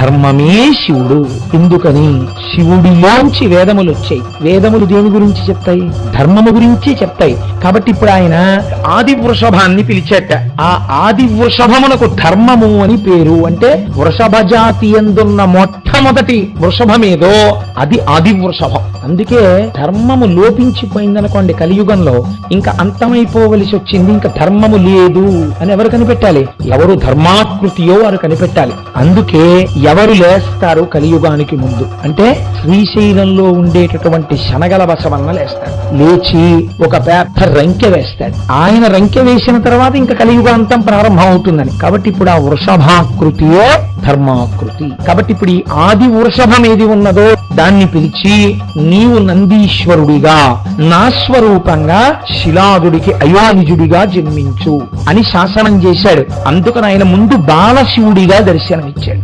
ధర్మమే శివుడు. ఎందుకని? శివుడిలోంచి వేదములు వచ్చాయి వేదములు దేని గురించి చెప్తాయి? ధర్మము గురించి చెప్తాయి. కాబట్టి ఇప్పుడు ఆయన ఆది వృషభాన్ని పిలిచేట. ఆ ఆది వృషభమునకు ధర్మము అని పేరు. అంటే వృషభ జాతి ఎందున్న మొట్టమొదటి వృషభమేదో అది ఆది వృషభం అందుకే ధర్మము లోపించిపోయిందనుకోండి కలియుగంలో ఇంకా అంతమైపోవలసి వచ్చింది ఇంకా ధర్మము లేదు అని ఎవరు కనిపెట్టాలి? ఎవరు ధర్మాకృతియో వారు కనిపెట్టాలి. అందుకే ఎవరు లేస్తారు కలియుగానికి ముందు? అంటే శ్రీశైలంలో ఉండేటటువంటి శనగల బసవన్న లేస్తారు. లేచి ఒక పెద్ద రంకె వేస్తాడు. ఆయన రంకె వేసిన తర్వాత ఇంకా కలియుగాంతం ప్రారంభం అవుతుందని కాబట్టి ఇప్పుడు ఆ వృషభాకృతియే ధర్మాకృతి. కాబట్టి ఇప్పుడు ఈ ఆది వృషభం ఏది ఉన్నదో దాన్ని పిలిచి నీవు నందీశ్వరుడిగా నా స్వరూపంగా శిలాదుడికి అయోనిజుడిగా జన్మించు అని శాసనం చేశాడు. అందుకని ఆయన ముందు బాలశివుడిగా దర్శనమిచ్చాడు.